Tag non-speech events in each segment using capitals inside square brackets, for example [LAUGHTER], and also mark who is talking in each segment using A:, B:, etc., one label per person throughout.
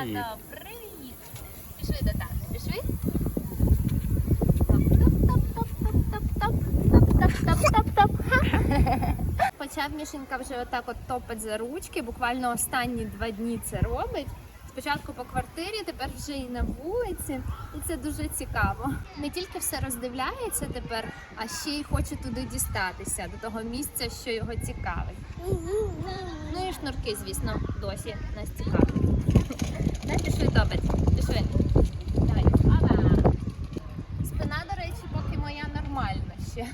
A: Привіт.
B: Пішли до тата, пішли. Топ-топ-топ-топ-топ-топ-топ-топ-топ. Почав Мішенька вже отак от топать за ручки. Буквально останні два дні це робить. Спочатку по квартирі, тепер вже і на вулиці, і це дуже цікаво. Не тільки все роздивляється тепер, а ще й хоче туди дістатися до того місця, що його цікавить. Ну і шнурки, звісно, досі нас цікавлять. Дай пішли топать. Пішли. Спина, до речі, поки моя нормальна ще.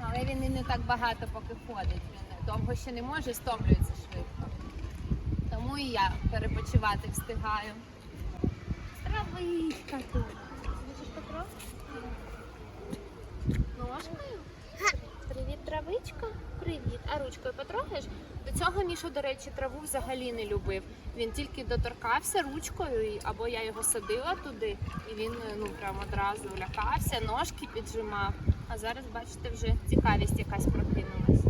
B: Але він і не так багато поки ходить. Довго ще не може, стомлюється. І я перепочивати встигаю. Травичка тут. Хочеш Петро? Ножкою? Привіт, травичка. Привіт. А ручкою потрогаєш? До цього Міша, до речі, траву взагалі не любив. Він тільки доторкався ручкою, або я його садила туди, і він ну прям одразу лякався, ножки піджимав. А зараз, бачите, вже цікавість якась прокинулась.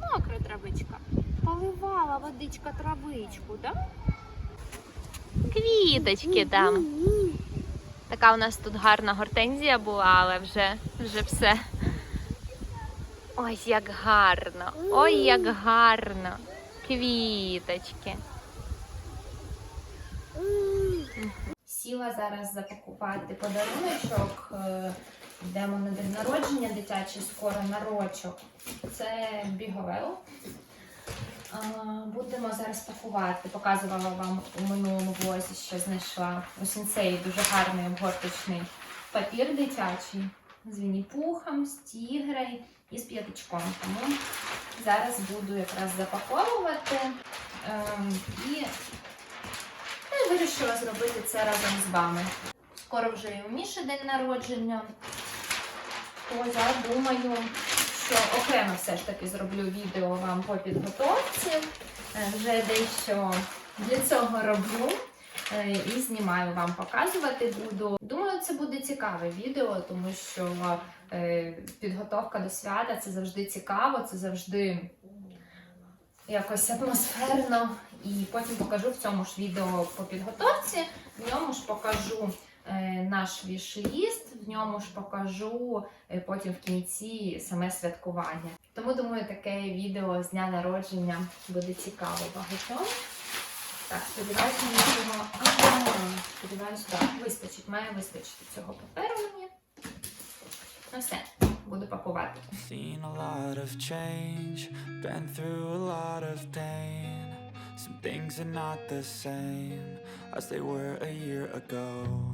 B: Мокра травичка. Поливала водичка травичку, так? Квіточки там. Така у нас тут гарна гортензія була, але вже, вже все. Ой, як гарно! Ой, як гарно! Квіточки. Сіла зараз запакувати подаруночок. Е, Йдемо на день народження дитячий, скоро нарочок. Це біговел. Будемо зараз пакувати. Показувала вам у минулому влозі, що знайшла у сінцеї дуже гарний обгорточний папір дитячий з вінні-пухом, з тігрою і з п'ятичком. Тому зараз буду якраз запаковувати ем, і і вирішила зробити це разом з вами. Скоро вже і у Міші день народження. То я думаю, що окремо все ж таки зроблю відео вам по підготовці. Е, Вже дещо для цього роблю е, і знімаю вам показувати буду. Думаю, це буде цікаве відео, тому що е, підготовка до свята це завжди цікаво, це завжди якось атмосферно. І потім покажу в цьому ж відео по підготовці. В ньому ж покажу наш віш-ліст, в ньому ж покажу е, потім в кінці саме святкування. Тому думаю, таке відео з дня народження буде цікаво багатьом. Так, сподіваюся, нічого. Сподіваюся, так, вистачить, має вистачити цього паперу мені. Ну все, буду пакувати.
C: Seen a lot of change, been through a lot of pain. Some things are not the same as they were a year ago.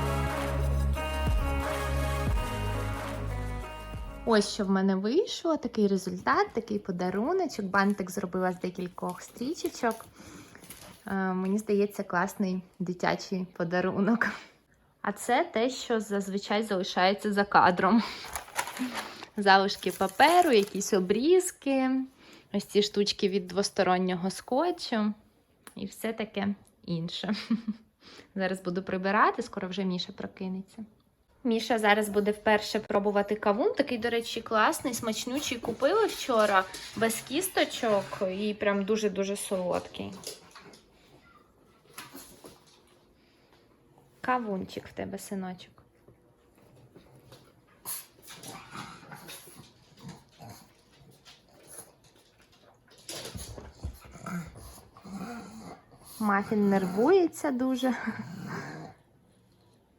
B: Ось що в мене вийшло, такий результат, такий подаруночок. Бантик зробила з декількох стрічечок. Е, Мені здається, класний дитячий подарунок. А це те, що зазвичай залишається за кадром. Залишки паперу, якісь обрізки, ось ці штучки від двостороннього скотчу і все таке інше. [LAUGHS] Зараз буду прибирати, скоро вже Міша прокинеться. Міша зараз буде вперше пробувати кавун. Такий, до речі, класний, смачнючий. Купили вчора без кісточок і прям дуже-дуже солодкий. Кавунчик в тебе, синочок. Мафін нервується дуже.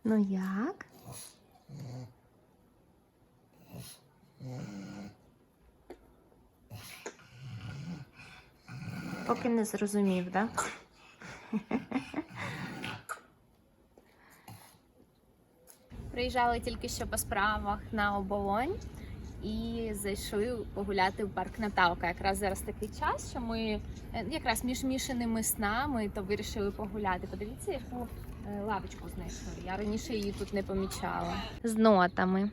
B: Ну як? Поки не зрозумів, так? Да? Приїжджали тільки що по справах на оболонь і зайшли погуляти в парк Наталка. Якраз зараз такий час, що ми е, якраз між мішаними снами то вирішили погуляти. Подивіться, яку е, лавочку знайшли. Я раніше її тут не помічала. З нотами.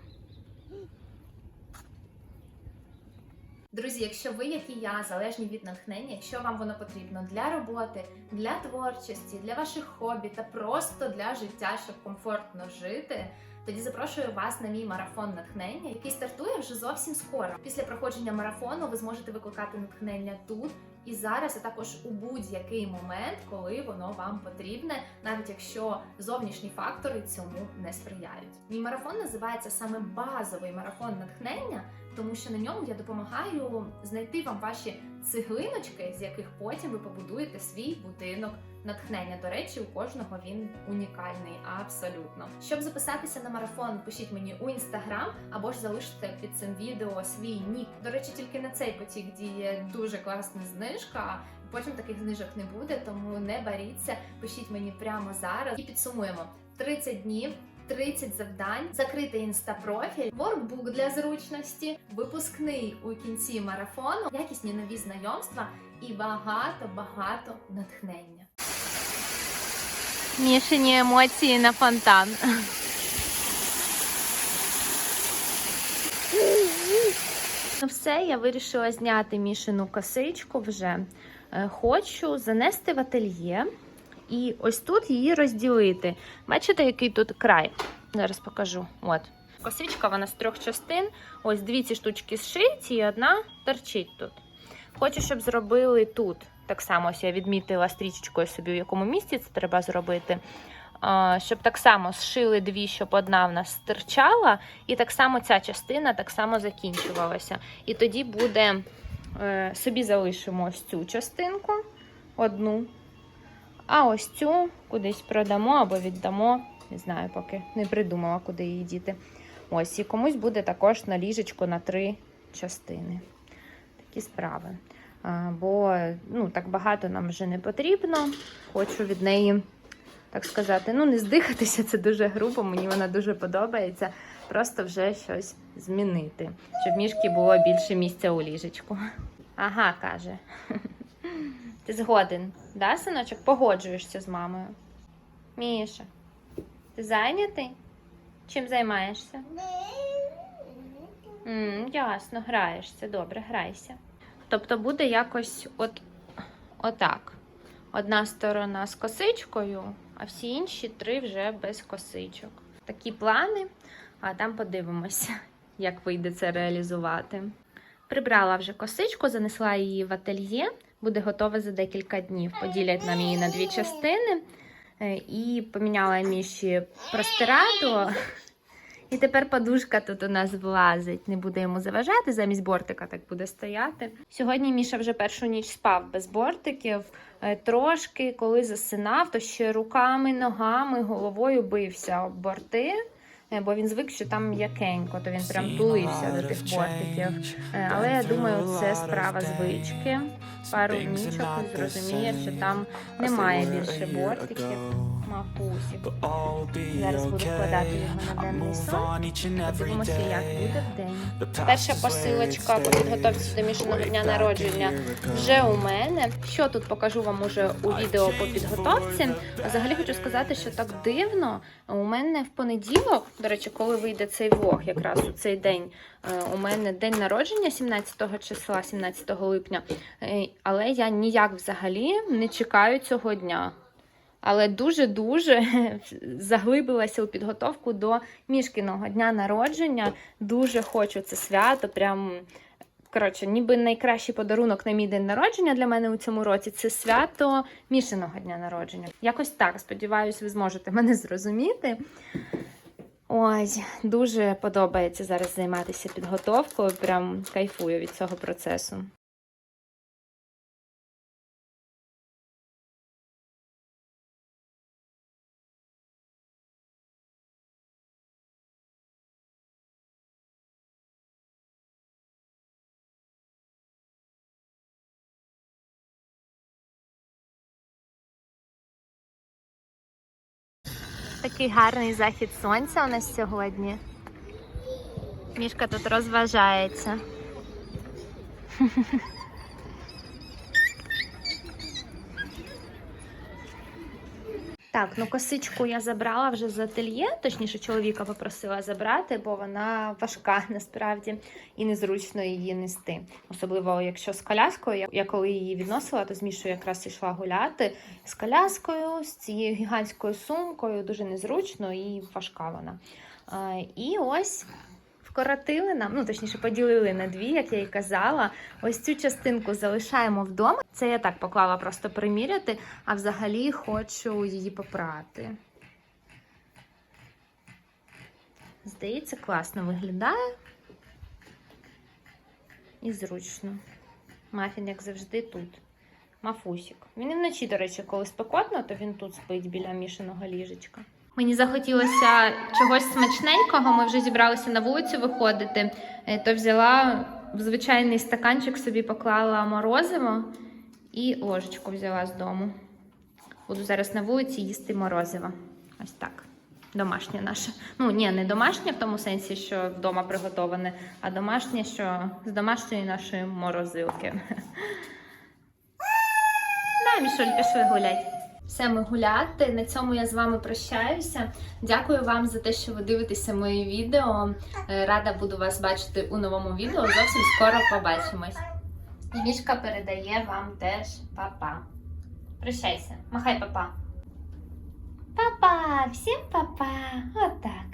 B: Друзі, якщо ви, як і я, залежні від натхнення, якщо вам воно потрібно для роботи, для творчості, для ваших хобі та просто для життя, щоб комфортно жити, тоді запрошую вас на мій марафон натхнення, який стартує вже зовсім скоро. Після проходження марафону ви зможете викликати натхнення тут і зараз, а також у будь-який момент, коли воно вам потрібне, навіть якщо зовнішні фактори цьому не сприяють. Мій марафон називається саме базовий марафон натхнення тому що на ньому я допомагаю знайти вам ваші цеглиночки, з яких потім ви побудуєте свій будинок натхнення. До речі, у кожного він унікальний, абсолютно. Щоб записатися на марафон, пишіть мені у інстаграм або ж залиште під цим відео свій нік. До речі, тільки на цей потік діє дуже класна знижка. Потім таких знижок не буде, тому не боріться. Пишіть мені прямо зараз і підсумуємо 30 днів. 30 завдань, закритий інстапрофіль, воркбук для зручності, випускний у кінці марафону, якісні нові знайомства і багато-багато натхнення. Мішані емоції на фонтан. Ну все, я вирішила зняти мішану косичку вже. Е, Хочу занести в ательє і ось тут її розділити. Бачите, який тут край? Зараз покажу. От. Косичка вона з трьох частин. Ось дві ці штучки зшиті і одна торчить тут. Хочу, щоб зробили тут. Так само ось я відмітила стрічечкою собі, в якому місці це треба зробити. Щоб так само зшили дві, щоб одна в нас стирчала, і так само ця частина так само закінчувалася. І тоді буде, е, собі залишимо ось цю частинку, одну. А ось цю кудись продамо або віддамо. Не знаю, поки не придумала, куди її діти. Ось, і комусь буде також на ліжечку на три частини. Такі справи. А, бо ну, так багато нам вже не потрібно. Хочу від неї, так сказати, ну, не здихатися, це дуже грубо, мені вона дуже подобається. Просто вже щось змінити, щоб мішки було більше місця у ліжечку. Ага, каже. Ти згоден, да, синочок? Погоджуєшся з мамою. Міша, ти зайнятий? Чим займаєшся? М, ясно, граєшся. Добре, грайся. Тобто буде якось от, отак. Одна сторона з косичкою, а всі інші три вже без косичок. Такі плани, а там подивимося, як вийде це реалізувати. Прибрала вже косичку, занесла її в ательє буде готова за декілька днів. Поділять нам її на дві частини. Е, І поміняла міші простирадло. І тепер подушка тут у нас влазить, не буде йому заважати, замість бортика так буде стояти. Сьогодні Міша вже першу ніч спав без бортиків. Е, Трошки, коли засинав, то ще руками, ногами, головою бився об борти. е, Бо він звик, що там м'якенько, то він прям тулився до тих бортиків. Але я думаю, це справа звички. Пару нічок і зрозуміє, що там немає більше бортиків. Мав пусік. Зараз буду вкладати його на денний сон. Подивимося, як буде в день. Перша посилочка по підготовці до мішаного дня народження вже у мене. Що тут покажу вам уже у відео по підготовці. Взагалі хочу сказати, що так дивно. У мене в понеділок, до речі, коли вийде цей влог, якраз у цей день, е, у мене день народження 17 числа, 17 липня. Е, Але я ніяк взагалі не чекаю цього дня. Але дуже-дуже [LAUGHS] заглибилася у підготовку до мішкиного дня народження. Дуже хочу це свято. Прям коротше, ніби найкращий подарунок на мій день народження для мене у цьому році це свято мішаного дня народження. Якось так. Сподіваюсь, ви зможете мене зрозуміти. Ой, дуже подобається зараз займатися підготовкою. Прям кайфую від цього процесу. Такий гарний захід сонця у нас сьогодні. Мішка тут розважається. [LAUGHS] Так, ну косичку я забрала вже з ательє, точніше, чоловіка попросила забрати, бо вона важка [LAUGHS] насправді і незручно її нести. Особливо, якщо з коляскою. Я- коли її відносила, то з Мішою якраз йшла гуляти з коляскою, з цією гігантською сумкою, дуже незручно і важка вона. І ось вкоротили нам, ну точніше, поділили на дві, як я і казала. Ось цю частинку залишаємо вдома. Це я так поклала просто приміряти, а взагалі хочу її попрати. Здається, класно виглядає і зручно. Мафін, як завжди, тут. Мафусік. Він і вночі, до речі, коли спекотно, то він тут спить біля мішаного ліжечка. Мені захотілося чогось смачненького. Ми вже зібралися на вулицю виходити, е, то взяла в звичайний стаканчик собі поклала морозиво і ложечку взяла з дому. Буду зараз на вулиці їсти морозиво. Ось так. Домашнє наше. Ну, ні, не домашнє в тому сенсі, що вдома приготоване, а домашнє, що з домашньої нашої морозилки. [LAUGHS] Да, Мішуль, пішли гулять. Все, ми гуляти. На цьому я з вами прощаюся. Дякую вам за те, що ви дивитеся мої відео. Е, Рада буду вас бачити у новому відео. Зовсім скоро побачимось. І Мішка передає вам теж папа. Прощайся, махай папа. Папа, всім папа. Отак.